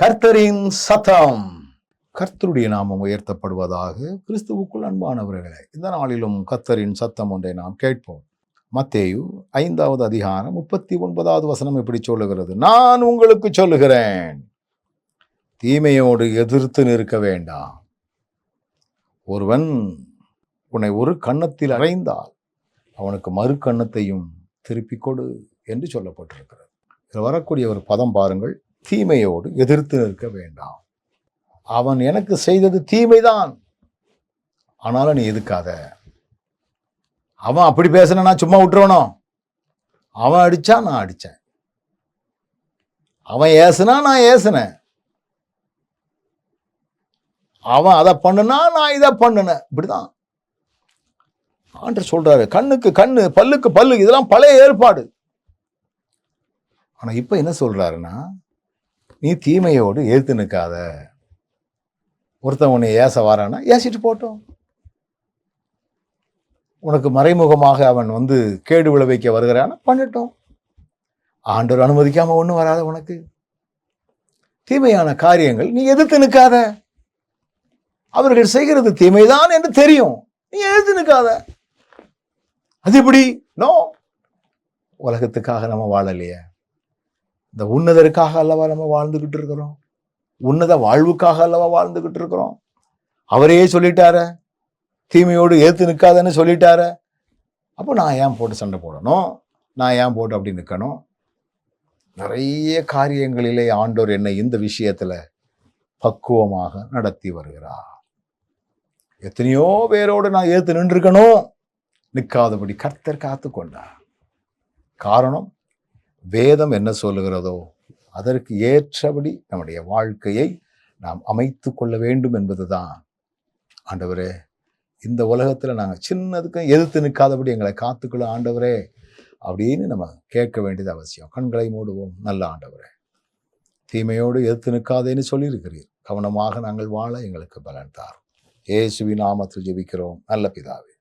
கர்த்தரின் சத்தம். கர்த்தருடைய நாமம் உயர்த்தப்படுவதாக கிறிஸ்துவுக்குள் அன்பானவர்களே இந்த நாளிலும் கர்த்தரின் சத்தம் ஒன்றை நாம் கேட்போம். மத்தேயு ஐந்தாவது அதிகாரம் முப்பத்தி ஒன்பதாவது வசனம் இப்படி சொல்லுகிறது? நான் உங்களுக்கு சொல்லுகிறேன். தீமையோடு எதிர்த்து நிற்க வேண்டாம். ஒருவன் உன்னை ஒரு கன்னத்தில் அறைந்தால் அவனுக்கு மறு கன்னத்தையும் திருப்பிக் கொடு என்று சொல்லப்பட்டிருக்கிறது. இதில் வரக்கூடிய ஒரு பதம் பாருங்கள். தீமையோடு எதிர்த்து நிற்க வேண்டாம். அவன் எனக்கு செய்தது தீமைதான். ஆனாலும் நீ எதுக்காத? அவன் அப்படி பேசினா சும்மா விட்டுருவனோ? அவன் அடித்தா நான் அடித்தேன் அவன் ஏசுனா நான் ஏசுனேன். அவன் அதை பண்ணுனா நான் இதை பண்ணுனேன். இப்படிதான். ஆண்டு சொல்றாரு கண்ணுக்கு கண்ணு பல்லுக்கு பல்லு இதெல்லாம் பழைய ஏற்பாடு. ஆனால் இப்போ என்ன சொல்றாருன்னா நீ தீமையோடு ஏற்று நிற்காத. ஒருத்தன் உன்னை ஏச வாரானா ஏசிட்டு போட்டோம். உனக்கு மறைமுகமாக அவன் வந்து கேடு விளைவிக்க வருகிறானா? பண்ணட்டும். ஆண்டவர் அனுமதிக்காமல் ஒன்றும் வராத உனக்கு. தீமையான காரியங்கள் நீ எதிர்த்து நிற்காத. அவர்கள் செய்கிறது தீமைதான் என்று தெரியும். நீ எதிர்த்து நிற்காத. அது எப்படி? நோ. உலகத்துக்காக நம்ம வாழலையே. இந்த உன்னதருக்காக அல்லவா நம்ம வாழ்ந்துக்கிட்டு இருக்கிறோம்? உன்னத வாழ்வுக்காக அல்லவா வாழ்ந்துக்கிட்டு இருக்கிறோம்? அவரையே சொல்லிட்டார தீமையோடு ஏற்று நிற்காதன்னு சொல்லிட்டார. அப்போ நான் ஏன் போட்டு சண்டை போடணும்? நான் ஏன் போட்டு அப்படி நிற்கணும்? நிறைய காரியங்களிலே ஆண்டோர் என்னை இந்த விஷயத்தில் பக்குவமாக நடத்தி வருகிறார். எத்தனையோ பேரோடு நான் ஏற்று நின்றுருக்கணும். நிற்காதபடி கர்த்தர் காத்து கொண்டார் காரணம் வேதம் என்ன சொல்லுகிறதோ அதற்கு ஏற்றபடி நம்முடைய வாழ்க்கையை நாம் அமைத்து கொள்ள வேண்டும் என்பதுதான். ஆண்டவரே இந்த உலகத்தில் நாங்கள் சின்னதுக்கும் எதிர்த்து நிற்காதபடி எங்களை காத்துக்கொள்ள ஆண்டவரே அப்படின்னு நம்ம கேட்க வேண்டியது அவசியம். கண்களை மூடுவோம். நல்ல ஆண்டவரே தீமையோடு எதிர்த்து நிற்காதேன்னு சொல்லியிருக்கிறீர். கவனமாக நாங்கள் வாழ எங்களுக்கு பலன் தாரும். இயேசுவின் நாமத்தில் ஜெபிக்கிறோம். நல்ல பிதாவே.